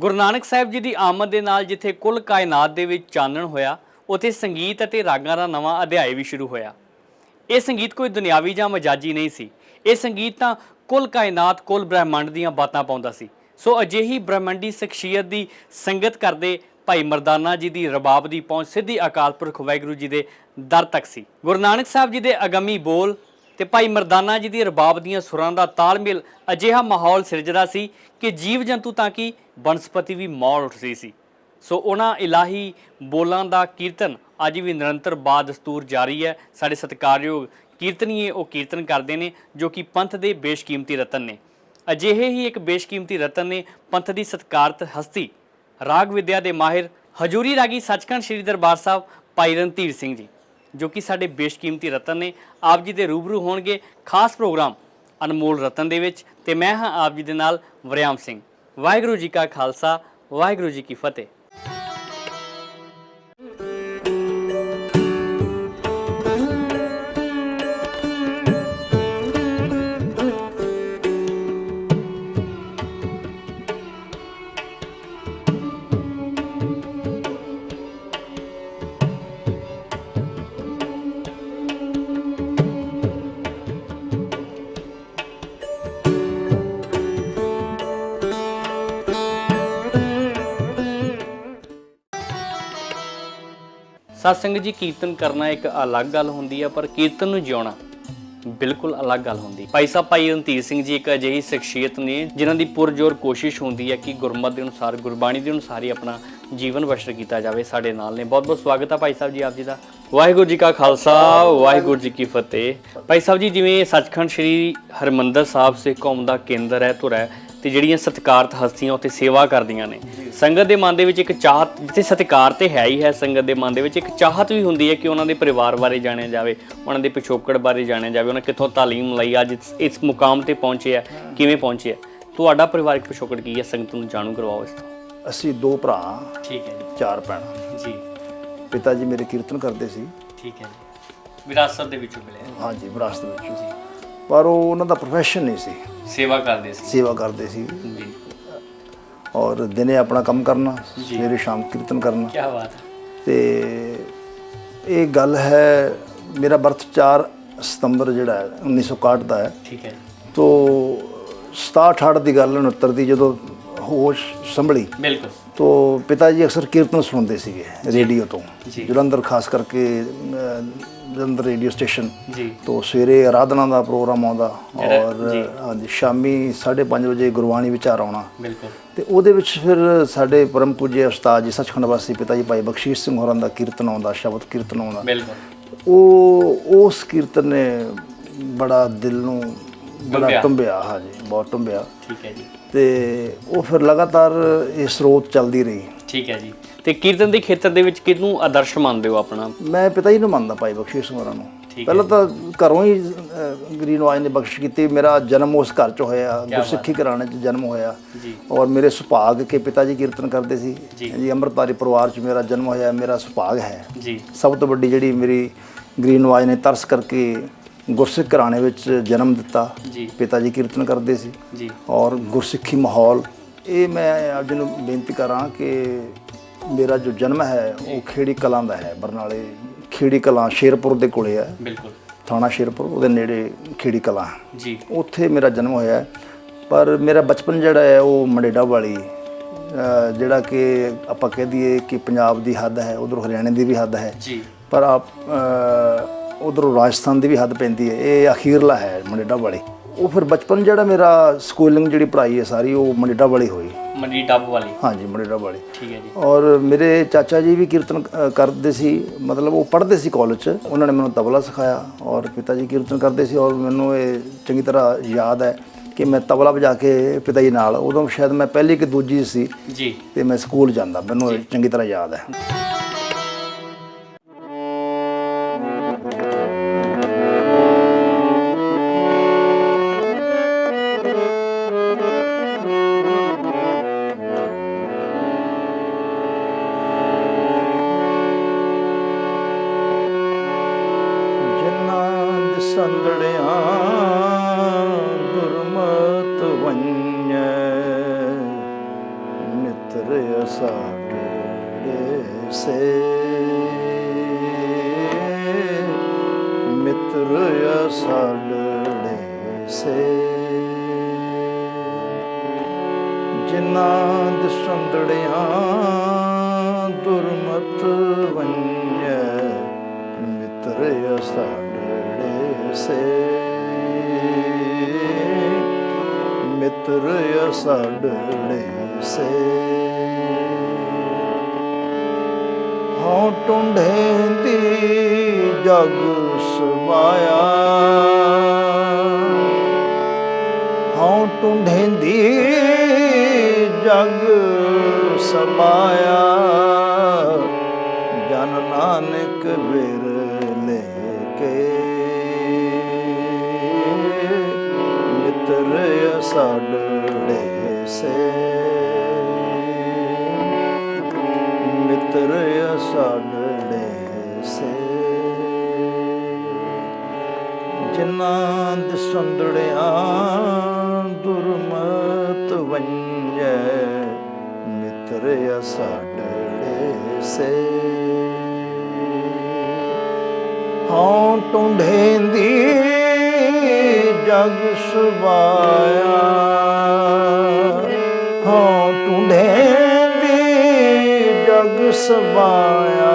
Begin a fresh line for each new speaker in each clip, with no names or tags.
ਗੁਰੂ ਨਾਨਕ ਸਾਹਿਬ ਜੀ ਦੀ ਆਮਦ ਦੇ ਨਾਲ ਜਿੱਥੇ ਕੁੱਲ ਕਾਇਨਾਤ ਦੇ ਵਿੱਚ ਚਾਨਣ ਹੋਇਆ, ਉੱਥੇ ਸੰਗੀਤ ਅਤੇ ਰਾਗਾਂ ਦਾ ਨਵਾਂ ਅਧਿਆਇ ਵੀ ਸ਼ੁਰੂ ਹੋਇਆ। ਇਹ ਸੰਗੀਤ ਕੋਈ ਦੁਨਿਆਵੀ ਜਾਂ ਮਜਾਜੀ ਨਹੀਂ ਸੀ। ਇਹ ਸੰਗੀਤ ਤਾਂ ਕੁੱਲ ਕਾਇਨਾਤ, ਕੁੱਲ ਬ੍ਰਹਿਮੰਡ ਦੀਆਂ ਬਾਤਾਂ ਪਾਉਂਦਾ ਸੀ। ਸੋ ਅਜਿਹੀ ਬ੍ਰਹਿਮੰਡੀ ਸ਼ਖਸੀਅਤ ਦੀ ਸੰਗਤ ਕਰਦੇ ਭਾਈ ਮਰਦਾਨਾ ਜੀ ਦੀ ਰਬਾਬ ਦੀ ਪਹੁੰਚ ਸਿੱਧੀ ਅਕਾਲ ਪੁਰਖ ਵਾਹਿਗੁਰੂ ਜੀ ਦੇ ਦਰ ਤੱਕ ਸੀ। ਗੁਰੂ ਨਾਨਕ ਸਾਹਿਬ ਜੀ ਦੇ ਅਗੰਮੀ ਬੋਲ ਤੇ ਭਾਈ ਮਰਦਾਨਾ ਜੀ ਦੀ ਰਬਾਬ ਦੀਆਂ ਸੁਰਾਂ ਦਾ ਤਾਲਮੇਲ ਅਜਿਹਾ ਮਾਹੌਲ ਸਿਰਜਦਾ ਸੀ ਕਿ ਜੀਵ ਜੰਤੂ ਤਾਂ ਕਿ ਬਨਸਪਤੀ ਵੀ ਮੌਲ ਉੱਠਦੀ ਸੀ। ਸੋ ਉਹਨਾਂ ਇਲਾਹੀ ਬੋਲਾਂ ਦਾ ਕੀਰਤਨ ਅੱਜ ਵੀ ਨਿਰੰਤਰ ਬਾਦਸਤੂਰ ਜਾਰੀ ਹੈ। ਸਾਡੇ ਸਤਿਕਾਰਯੋਗ ਕੀਰਤਨੀਏ, ਉਹ ਕੀਰਤਨ ਕਰਦੇ ਨੇ ਜੋ ਕਿ ਪੰਥ ਦੇ ਬੇਸ਼ਕੀਮਤੀ ਰਤਨ ਨੇ। ਅਜਿਹੇ ਹੀ ਇੱਕ ਬੇਸ਼ਕੀਮਤੀ ਰਤਨ ਨੇ ਪੰਥ ਦੀ ਸਤਿਕਾਰਤ ਹਸਤੀ ਰਾਗ ਵਿਦਿਆ ਦੇ ਮਾਹਿਰ ਹਜੂਰੀ ਰਾਗੀ ਸੱਚਖੰਡ ਸ੍ਰੀ ਦਰਬਾਰ ਸਾਹਿਬ, ਭਾਈ ਰਣਧੀਰ ਸਿੰਘ ਜੀ। ਜੋ ਕਿ ਸਾਡੇ ਬੇਸ਼ਕੀਮਤੀ ਰਤਨ ਨੇ, ਆਪ ਜੀ ਦੇ ਰੂਬਰੂ ਹੋਣਗੇ ਖਾਸ ਪ੍ਰੋਗਰਾਮ ਅਨਮੋਲ ਰਤਨ ਦੇ ਵਿੱਚ ਤੇ ਮੈਂ ਹਾਂ ਆਪ ਜੀ ਦੇ ਨਾਲ ਵਰਿਆਮ ਸਿੰਘ। ਵਾਹਿਗੁਰੂ ਜੀ ਕਾ ਖਾਲਸਾ, ਵਾਹਿਗੁਰੂ ਜੀ ਕੀ ਫਤਿਹ। ਸਤਸੰਗ ਜੀ, ਕੀਰਤਨ ਕਰਨਾ ਇੱਕ ਅਲੱਗ ਗੱਲ ਹੁੰਦੀ ਹੈ ਪਰ ਕੀਰਤਨ ਨੂੰ ਜਿਉਣਾ ਬਿਲਕੁਲ ਅਲੱਗ ਗੱਲ ਹੁੰਦੀ। ਭਾਈ ਸਾਹਿਬ, ਭਾਈ ਰਣਧੀਰ ਸਿੰਘ ਜੀ ਇੱਕ ਅਜਿਹੀ ਸ਼ਖਸੀਅਤ ਨੇ, ਜਿਨ੍ਹਾਂ ਦੀ ਪੁਰਜੋਰ ਕੋਸ਼ਿਸ਼ ਹੁੰਦੀ ਹੈ ਕਿ ਗੁਰਮਤ ਦੇ ਅਨੁਸਾਰ, ਗੁਰਬਾਣੀ ਦੇ ਅਨੁਸਾਰ ਹੀ ਆਪਣਾ ਜੀਵਨ ਬਸ਼ਰ ਕੀਤਾ ਜਾਵੇ ਸਾਡੇ ਨਾਲ ਨੇ। ਬਹੁਤ ਬਹੁਤ ਸਵਾਗਤ ਹੈ ਭਾਈ ਸਾਹਿਬ ਜੀ ਆਪ ਜੀ ਦਾ। ਵਾਹਿਗੁਰੂ ਜੀ ਕਾ ਖਾਲਸਾ, ਵਾਹਿਗੁਰੂ ਜੀ ਕੀ ਫਤਿਹ। ਭਾਈ ਸਾਹਿਬ ਜੀ, ਜਿਵੇਂ ਸੱਚਖੰਡ ਸ੍ਰੀ ਹਰਮੰਦਰ ਸਾਹਿਬ ਸੇ ਕੌਮ ਦਾ ਕੇਂਦਰ ਹੈ, ਧੁਰ ਹੈ ਤੇ ਜਿਹੜੀਆਂ ਸਤਿਕਾਰਤ ਹਸਤੀਆਂ ਉੱਥੇ ਸੇਵਾ ਕਰਦੀਆਂ ਨੇ। ਸੰਗਤ ਦੇ ਮਨ ਦੇ ਵਿੱਚ ਇੱਕ ਚਾਹਤ ਜਿੱਥੇ ਸਤਿਕਾਰ ਤੇ ਹੈ ਹੀ ਹੈ ਸੰਗਤ ਦੇ ਮਨ ਦੇ ਵਿੱਚ ਇੱਕ ਚਾਹਤ ਵੀ ਹੁੰਦੀ ਹੈ ਕਿ ਉਹਨਾਂ ਦੇ ਪਰਿਵਾਰ ਬਾਰੇ ਜਾਣਿਆ ਜਾਵੇ ਉਹਨਾਂ ਦੇ ਪਿਛੋਕੜ ਬਾਰੇ ਜਾਣਿਆ ਜਾਵੇ ਉਹਨਾਂ ਕਿੱਥੋਂ ਤਾਲੀਮ ਲਈ ਅੱਜ ਇਸ- ਮੁਕਾਮ ਤੇ ਪਹੁੰਚੇ ਆ ਕਿਵੇਂ ਪਹੁੰਚੇ ਆ। ਤੁਹਾਡਾ ਪਰਿਵਾਰਕ ਪਿਛੋਕੜ ਕੀ ਹੈ? ਸੰਗਤ ਨੂੰ ਜਾਣੂ ਕਰਵਾਓ ਇਸ ਤੋਂ।
ਅਸੀਂ ਦੋ ਭਰਾ
ਠੀਕ ਹੈ
ਚਾਰ ਭੈਣਾਂ।
ਜੀ।
ਪਿਤਾ ਜੀ ਮੇਰੇ ਕੀਰਤਨ ਕਰਦੇ ਸੀ।
ਠੀਕ ਹੈ ਜੀ। ਵਿਰਾਸਤ ਦੇ ਵਿੱਚੋਂ ਮਿਲਿਆ
ਹਾਂਜੀ ਵਿਰਾਸਤ ਵਿੱਚ।
ਜੀ।
ਪਰ ਉਹ ਉਹਨਾਂ ਦਾ ਪ੍ਰੋਫੈਸ਼ਨ ਨਹੀਂ ਸੀ।
ਸੇਵਾ ਕਰਦੇ ਸੀ।
ਸੇਵਾ ਕਰਦੇ ਸੀ।
ਜੀ।
ਔਰ ਦਿਨੇ ਆਪਣਾ ਕੰਮ ਕਰਨਾ ਸਵੇਰੇ ਸ਼ਾਮ ਕੀਰਤਨ ਕਰਨਾ।
ਕੀ ਬਾਤ ਹੈ।
ਤੇ ਇਹ ਗੱਲ ਹੈ ਮੇਰਾ ਬਰਥ 4 ਸਤੰਬਰ ਜਿਹੜਾ ਹੈ 1961 ਦਾ ਹੈ।
ਠੀਕ ਹੈ।
ਤੋਂ 67 68 ਦੀ ਗੱਲ 69 ਦੀ ਜਦੋਂ ਹੋਸ਼ ਸੰਭਲੀ
ਬਿਲਕੁਲ।
ਤੋ ਪਿਤਾ ਜੀ ਅਕਸਰ ਕੀਰਤਨ ਸੁਣਦੇ ਸੀਗੇ ਰੇਡੀਓ ਤੋਂ। ਜਲੰਧਰ ਖਾਸ ਕਰਕੇ ਜਲੰਧਰ ਰੇਡੀਓ ਸਟੇਸ਼ਨ
ਜੀ।
ਤੋਂ ਸਵੇਰੇ ਆਰਾਧਨਾ ਦਾ ਪ੍ਰੋਗਰਾਮ ਆਉਂਦਾ ਔਰ ਸ਼ਾਮੀ 5:30 ਵਜੇ ਗੁਰਬਾਣੀ ਵਿਚਾਰ ਆਉਣਾ।
ਬਿਲਕੁਲ।
ਤੇ ਉਹਦੇ ਵਿੱਚ ਫਿਰ ਸਾਡੇ ਪਰਮ ਪੂਜੇ ਉਸਤਾਦ ਜੀ ਸੱਚਖੰਡ ਵਾਸੀ ਪਿਤਾ ਜੀ ਭਾਈ ਬਖਸ਼ੀਸ਼ ਸਿੰਘ ਹੋਰਾਂ ਦਾ ਕੀਰਤਨ ਆਉਂਦਾ ਸ਼ਬਦ ਕੀਰਤਨ ਆਉਂਦਾ।
ਬਿਲਕੁਲ।
ਉਹ ਉਸ ਕੀਰਤਨ ਨੇ ਬੜਾ ਦਿਲ ਨੂੰ। ਬੜਾ ਟੁੰਬਿਆ ਹਾਂਜੀ ਬਹੁਤ ਟੁੰਬਿਆ।
ਠੀਕ ਹੈ ਜੀ।
ਤੇ ਉਹ ਫਿਰ ਲਗਾਤਾਰ ਇਹ ਸਰੋਤ ਚੱਲਦੀ ਰਹੀ।
ਠੀਕ ਹੈ ਜੀ। ਤੇ ਕੀਰਤਨ ਦੇ ਖੇਤਰ ਦੇ ਵਿੱਚ ਕਿਹਨੂੰ ਆਦਰਸ਼ ਮੰਨਦੇ ਹੋ ਆਪਣਾ?
ਮੈਂ ਪਿਤਾ ਜੀ ਨੂੰ ਮੰਨਦਾ ਭਾਈ ਬਖਸ਼ੀਸ਼ ਸਿੰਘ ਹੋਰਾਂ ਨੂੰ ਪਹਿਲਾਂ ਤਾਂ ਘਰੋਂ ਹੀ ਗ੍ਰੀਨ ਵਾਈ ਨੇ ਬਖਸ਼ ਕੀਤੀ ਮੇਰਾ ਜਨਮ ਉਸ ਘਰ ਚ ਹੋਇਆ ਗੁਰਸਿੱਖੀ ਘਰਾਣੇ ਚ ਜਨਮ ਹੋਇਆ। ਔਰ ਮੇਰੇ ਸੁਭਾਗ ਕੇ ਪਿਤਾ ਜੀ ਕੀਰਤਨ ਕਰਦੇ ਸੀ।
ਜੀ।
ਅੰਮ੍ਰਿਤਧਾਰੀ ਪਰਿਵਾਰ ਚ ਮੇਰਾ ਜਨਮ ਹੋਇਆ ਮੇਰਾ ਸੁਭਾਗ ਹੈ।
ਜੀ।
ਸਭ ਤੋਂ ਵੱਡੀ ਜਿਹੜੀ ਮੇਰੀ ਗ੍ਰੀਨ ਵਾਈ ਨੇ ਤਰਸ ਕਰਕੇ ਗੁਰਸਿੱਖ ਘਰਾਣੇ ਵਿੱਚ ਜਨਮ ਦਿੱਤਾ।
ਜੀ।
ਪਿਤਾ ਜੀ ਕੀਰਤਨ ਕਰਦੇ ਸੀ।
ਜੀ।
ਔਰ ਗੁਰਸਿੱਖੀ ਮਾਹੌਲ। ਇਹ ਮੈਂ ਆਪ ਜੀ ਨੂੰ ਬੇਨਤੀ ਕਰਾਂ ਕਿ ਮੇਰਾ ਜੋ ਜਨਮ ਹੈ ਉਹ ਖੇੜੀ ਕਲਾਂ ਦਾ ਹੈ। ਬਰਨਾਲੇ ਖੇੜੀ ਕਲਾਂ ਸ਼ੇਰਪੁਰ ਦੇ ਕੋਲੇ ਹੈ।
ਬਿਲਕੁਲ।
ਥਾਣਾ ਸ਼ੇਰਪੁਰ ਉਹਦੇ ਨੇੜੇ ਖੇੜੀ ਕਲਾਂ।
ਜੀ।
ਉੱਥੇ ਮੇਰਾ ਜਨਮ ਹੋਇਆ। ਪਰ ਮੇਰਾ ਬਚਪਨ ਜਿਹੜਾ ਹੈ ਉਹ ਮੰਡੇਡਾ ਵਾਲੀ ਜਿਹੜਾ ਕਿ ਆਪਾਂ ਕਹਿ ਦਈਏ ਕਿ ਪੰਜਾਬ ਦੀ ਹੱਦ ਹੈ ਉਧਰ ਹਰਿਆਣੇ ਦੀ ਵੀ ਹੱਦ ਹੈ।
ਜੀ।
ਪਰ ਆਪ ਉਧਰੋਂ ਰਾਜਸਥਾਨ ਦੀ ਵੀ ਹੱਦ ਪੈਂਦੀ ਹੈ ਇਹ ਅਖੀਰਲਾ ਹੈ ਮੰਡੇਡਾ ਵਾਲੀ ਉਹ ਫਿਰ ਬਚਪਨ ਜਿਹੜਾ ਮੇਰਾ ਸਕੂਲਿੰਗ ਜਿਹੜੀ ਪੜ੍ਹਾਈ ਹੈ ਸਾਰੀ ਉਹ ਮੰਡੇਡਾ ਵਾਲੀ ਹੋਈ।
ਮੰਡੀ ਡੱਬ ਵਾਲੀ
ਹਾਂਜੀ ਮੰਡੇਡਾ ਵਾਲੀ
ਠੀਕ ਹੈ ਜੀ।
ਔਰ ਮੇਰੇ ਚਾਚਾ ਜੀ ਵੀ ਕੀਰਤਨ ਅ, ਕਰਦੇ ਸੀ ਮਤਲਬ ਉਹ ਪੜ੍ਹਦੇ ਸੀ ਕਾਲਜ 'ਚ ਉਹਨਾਂ ਨੇ ਮੈਨੂੰ ਤਬਲਾ ਸਿਖਾਇਆ ਔਰ ਪਿਤਾ ਜੀ ਕੀਰਤਨ ਕਰਦੇ ਸੀ ਔਰ ਮੈਨੂੰ ਇਹ ਚੰਗੀ ਤਰ੍ਹਾਂ ਯਾਦ ਹੈ ਕਿ ਮੈਂ ਤਬਲਾ ਵਜਾ ਕੇ ਪਿਤਾ ਜੀ ਨਾਲ ਉਦੋਂ ਸ਼ਾਇਦ ਮੈਂ ਪਹਿਲੀ ਕਿ ਦੂਜੀ ਸੀ
ਜੀ।
ਤੇ ਮੈਂ ਸਕੂਲ ਜਾਂਦਾ ਮੈਨੂੰ ਇਹ ਚੰਗੀ ਤਰ੍ਹਾਂ ਯਾਦ ਹੈ। ਸਾਡੇ ਸੇ ਮਿੱਤਰ ਸਾਡੇ ਸੇ ਜਿਨ੍ਹਾਂ ਦਸੰਦੜਿਆਂ ਦੁਰਮਤ ਵੰਜੈ ਮਿੱਤਰ ਸਾਡੇ ਸੇ ਮਿੱਤਰ ਸਾਡੇ ਸੇ ਹਉ ਟੁੰਡੇਂਦੀ ਜਗ ਸਵਾਇਆ ਹਉ ਟੁੰਡੇਂਦੀ ਜਗ ਸਮਾਇਆ ਜਨ ਨਾਨਕ ਬਿਰਲੇ ਕੇ ਮਿੱਤਰ ਸਾਡੇ ਜਿਨ੍ਹਾਂ ਦੁਰਮਤ ਵੰਜੈ ਮਿੱਤਰ ਸਾਡੇ ਸੇ। ਹਉ ਟੁੰਡੇਂਦੀ ਜਗ ਸੁਬਾਇਆ ਹਉ ਟੁੰਡੇਂਦੀ ਜਗ ਸੁਬਾਇਆ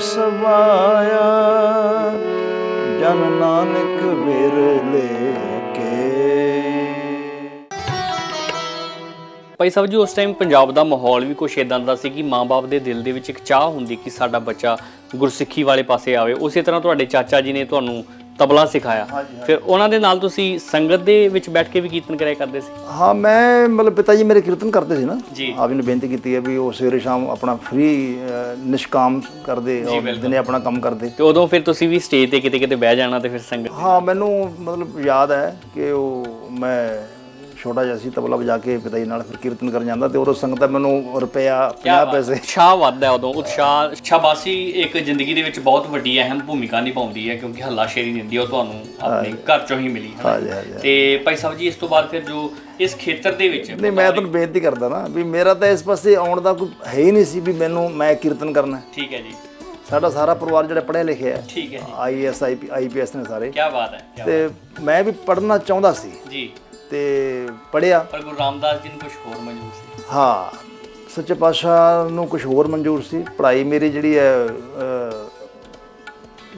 ਸਵਾਇਆ ਜਨ ਨਾਨਕ ਬਿਰਲੇ ਕੇ।
ਭਾਈ ਸਾਹਿਬ ਜੀ, ਉਸ ਟਾਈਮ ਪੰਜਾਬ ਦਾ ਮਾਹੌਲ ਵੀ ਕੁਛ ਇਦਾਂ ਦਾ ਸੀ ਕਿ ਮਾਂ-ਬਾਪ ਦੇ ਦਿਲ ਦੇ ਵਿੱਚ ਇੱਕ ਚਾਹ ਹੁੰਦੀ ਕਿ ਸਾਡਾ ਬੱਚਾ ਗੁਰਸਿੱਖੀ ਵਾਲੇ ਪਾਸੇ ਆਵੇ। ਉਸੇ ਤਰ੍ਹਾਂ ਤੁਹਾਡੇ ਚਾਚਾ ਜੀ ਨੇ ਤੁਹਾਨੂੰ ਤਬਲਾ ਸਿਖਾਇਆ। ਫਿਰ ਉਹਨਾਂ ਦੇ ਨਾਲ ਤੁਸੀਂ ਸੰਗਤ ਦੇ ਵਿੱਚ ਬੈਠ ਕੇ ਵੀ ਕੀਰਤਨ ਕਰਿਆ ਕਰਦੇ ਸੀ?
ਹਾਂ ਮੈਂ ਮਤਲਬ ਪਿਤਾ ਜੀ ਮੇਰੇ ਕੀਰਤਨ ਕਰਦੇ ਸੀ ਨਾ।
ਜੀ।
ਆਪ ਜੀ ਨੇ ਬੇਨਤੀ ਕੀਤੀ ਹੈ ਵੀ ਉਹ ਸਵੇਰੇ ਸ਼ਾਮ ਆਪਣਾ ਫ੍ਰੀ ਨਿਸ਼ਕਾਮ ਕਰਦੇ ਔਰ ਦਿਨੇ ਆਪਣਾ ਕੰਮ ਕਰਦੇ।
ਤੇ ਉਦੋਂ ਫਿਰ ਤੁਸੀਂ ਵੀ ਸਟੇਜ ਤੇ ਕਿਤੇ ਕਿਤੇ ਬਹਿ ਜਾਣਾ ਤੇ ਫਿਰ ਸੰਗਤ
ਹਾਂ ਮੈਨੂੰ ਮਤਲਬ ਯਾਦ ਹੈ ਕਿ ਉਹ ਮੈਂ ਛੋਟਾ ਜਿਹਾ ਸੀ ਤਬਲਾ ਵਜਾ ਕੇ ਪਿਤਾ ਜੀ ਨਾਲ ਫਿਰ ਕੀਰਤਨ ਕਰਨ ਜਾਂਦਾ ਤੇ ਉਦੋਂ ਸੰਗਤਾਂ ਮੈਨੂੰ ਰੁਪਿਆ 50 ਪੈਸੇ
ਉਤਸ਼ਾਹ ਵੱਧਦਾ ਉਦੋਂ। ਉਤਸ਼ਾਹ ਸ਼ਾਬਾਸ਼ੀ ਇੱਕ ਜ਼ਿੰਦਗੀ ਦੇ ਵਿੱਚ ਬਹੁਤ ਵੱਡੀ ਅਹਿਮ ਭੂਮਿਕਾ ਨਿਭਾਉਂਦੀ ਹੈ ਕਿਉਂਕਿ ਹੱਲਾ ਸ਼ੇਰੀ ਦਿੰਦੀ ਹੈ ਉਹ ਤੁਹਾਨੂੰ ਆਪਣੇ ਘਰ ਚੋਂ ਹੀ ਮਿਲੀ ਹੈ ਤੇ ਭਾਈ ਸਾਹਿਬ ਜੀ ਇਸ ਤੋਂ ਬਾਅਦ ਫਿਰ ਜੋ ਇਸ ਖੇਤਰ ਦੇ ਵਿੱਚ
ਨਹੀਂ ਮੈਂ ਤੁਹਾਨੂੰ ਬੇਨਤੀ ਕਰਦਾ ਨਾ ਵੀ ਮੇਰਾ ਤਾਂ ਇਸ ਪਾਸੇ ਆਉਣ ਦਾ ਕੋਈ ਹੈ ਹੀ ਨਹੀਂ ਸੀ ਵੀ ਮੈਨੂੰ ਮੈਂ ਕੀਰਤਨ ਕਰਨਾ।
ਠੀਕ ਹੈ ਜੀ।
ਸਾਡਾ ਸਾਰਾ ਪਰਿਵਾਰ ਜਿਹੜਾ ਪੜ੍ਹਿਆ ਲਿਖਿਆ ਹੈ।
ਠੀਕ ਹੈ ਜੀ।
ਆਈਐਸ ਆਈਪੀਐਸ ਨੇ ਸਾਰੇ।
ਕੀ ਬਾਤ ਹੈ
ਤੇ ਮੈਂ ਵੀ ਪੜ੍ਹਨਾ ਚਾਹੁੰਦਾ ਸੀ।
ਜੀ।
ਤੇ ਪੜ੍ਹਿਆ।
ਪਰ ਗੁਰੂ ਰਾਮਦਾਸ ਜੀ ਨੂੰ ਕੁਝ ਹੋਰ ਮਨਜ਼ੂਰ ਸੀ।
ਹਾਂ ਸੱਚੇ ਪਾਤਸ਼ਾਹ ਨੂੰ ਕੁਝ ਹੋਰ ਮਨਜ਼ੂਰ ਸੀ। ਪੜ੍ਹਾਈ ਮੇਰੀ ਜਿਹੜੀ ਹੈ